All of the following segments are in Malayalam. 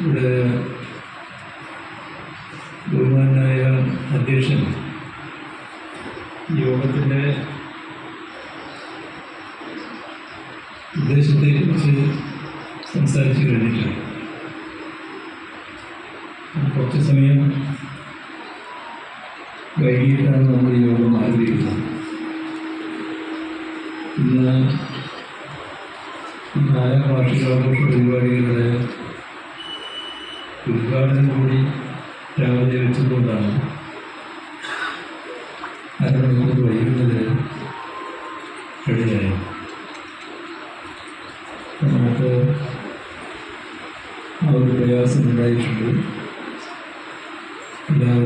ഇവിടെ ബഹുമാനായ അധ്യക്ഷൻ യോഗത്തിന്റെ ഉദ്ദേശത്തെക്കുറിച്ച് സംസാരിച്ചു കഴിഞ്ഞില്ല കുറച്ച് സമയം വൈകിട്ടാണ് നമ്മൾ യോഗം ആഗ്രഹിക്കുന്നത്. ഇന്ന് നാലാം വാർഷികാഘോഷ പരിപാടികളുടെ ഉദ്ഘാടനം കൂടി രാവിലെ വെച്ചുകൊണ്ടാണ് അരമണിക്കൂർ വൈകുന്നത് റെഡിയായി നമുക്ക് ആ ഒരു പ്രയാസം ഉണ്ടായിട്ടുണ്ട്. എല്ലാവരും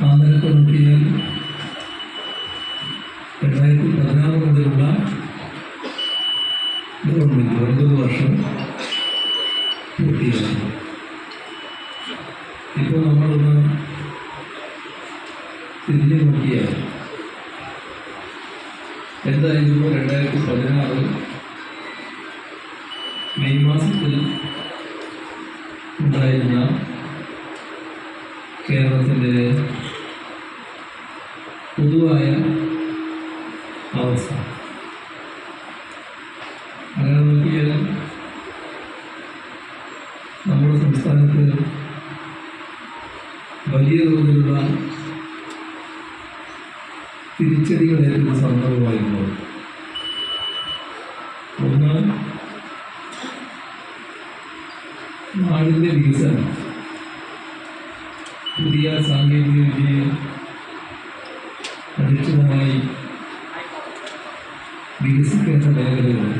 ആ നിലക്ക് നോക്കിയാൽ രണ്ടായിരത്തി പതിനാറ് മുതലുള്ള ഗവൺമെൻറ് ഒൻപത് വർഷം പൂർത്തിയായി ഇപ്പോൾ നമ്മളൊന്ന് തിരിഞ്ഞു നോക്കിയാൽ എന്തായിരുന്നു രണ്ടായിരത്തി പതിനാറ് പൊതുവായ അവസ്ഥ. അങ്ങനെ നോക്കിയാൽ നമ്മുടെ സംസ്ഥാനത്ത് വലിയ തോതിലുള്ള തിരിച്ചടികളേറ്റുന്ന സന്ദർഭമായിരുന്നു. ഒന്ന് നാടിന്റെ വികസനം. പുതിയ സാങ്കേതിക വിദ്യയെ വികസിക്കേണ്ട മേഖലകൾ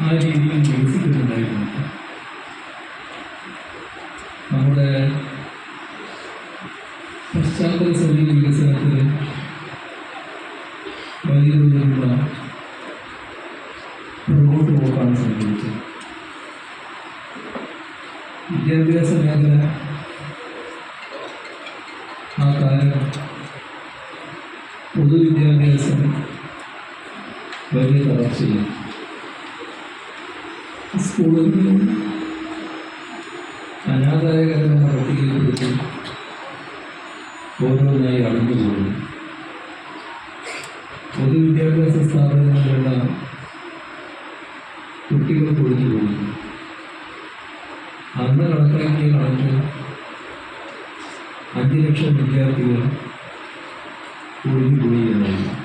ആ രീതിയിൽ വികസിക്കുന്നുണ്ടായിരുന്നു നമ്മുടെ പശ്ചാത്തല സൗകര്യ വികസനത്തിന് വലിയ തോതിലുള്ള പുറകോട്ട് പോക്കാണ് സംഭവിച്ചത് വിദ്യാഭ്യാസ മേഖല ആ കാലം പൊതുവിദ്യാഭ്യാസം വലിയ സ്കൂളിൽ അനാഥായ കാര്യങ്ങൾ പട്ടികയിൽപ്പെടുത്തി ഓരോന്നായി അടഞ്ഞുപോകുന്നു പൊതുവിദ്യാഭ്യാസ സ്ഥാപനങ്ങളിലെല്ലാം കുട്ടികൾ പൊളിഞ്ഞു പോകുന്നു. അന്ന് കണക്കാക്കിയ കണക്ക് അഞ്ച് ലക്ഷം വിദ്യാർത്ഥികൾ ഒഴിഞ്ഞുപോയി എന്നായിരുന്നു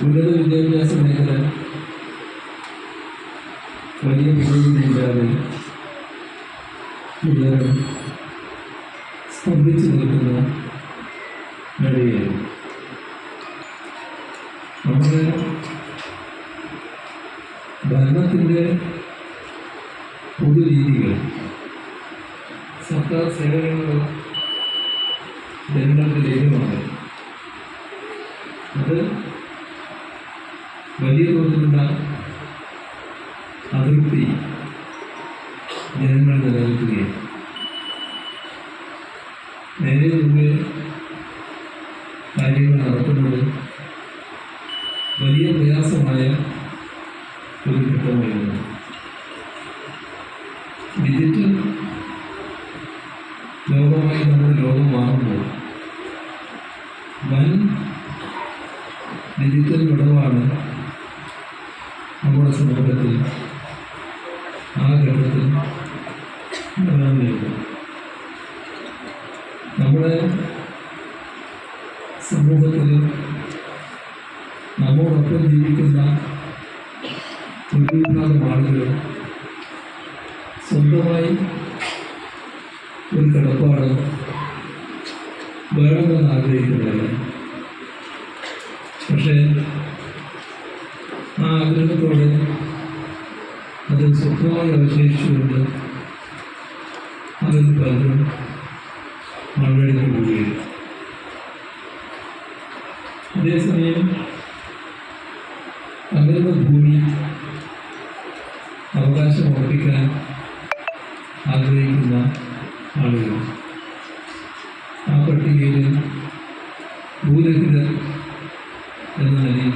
ഉന്നത വിദ്യാഭ്യാസ മേഖല വലിയ പുരോഗതിയില്ലാതെ എല്ലാവരും സ്തംഭിച്ചു നിൽക്കുന്ന നിലയായിരുന്നു നമ്മുടെ ഭരണത്തിന്റെ പൊതുരീതികൾ സർക്കാർ സേവനങ്ങൾ ജനങ്ങൾക്ക് ലഭ്യമാണ്. അത് വലിയ തോതിലുള്ള അതൃപ്തി ജനങ്ങൾ നിലനിൽക്കുകയാണ് നേരെ മുമ്പിൽ കാര്യങ്ങൾ നടത്തുന്നത് വലിയ പ്രയാസമായ ഒരു ഘട്ടമായിരുന്നു. ഡിജിറ്റൽ ലോകമായി നമ്മുടെ ലോകം മാറുമ്പോൾ വൻ ഡിജിറ്റൽ വിടവാണ് നമ്മുടെ സമൂഹത്തിൽ ആ ഘട്ടത്തിൽ നിലനിന്നിരുന്നത്. നമ്മുടെ സമൂഹത്തിൽ നമ്മോടൊപ്പം ജീവിക്കുന്ന ഒരു വിഭാഗം ആളുകൾ സ്വന്തമായി ഒരു കിടപ്പാട് വേണമെന്ന് ആഗ്രഹിക്കുന്നവരാണ്. പക്ഷേ ആ ആഗ്രഹത്തോടെ അത് സ്വപ്നമായി അവശേഷിച്ചുകൊണ്ട് അതിൽ പലരും തകർന്ന ഭൂമി അവകാശം ഉറപ്പിക്കാൻ ആഗ്രഹിക്കുന്ന ആളുകൾ. ആ പട്ടികയിൽ ഭൂരഹിതർ എന്ന നിലയിൽ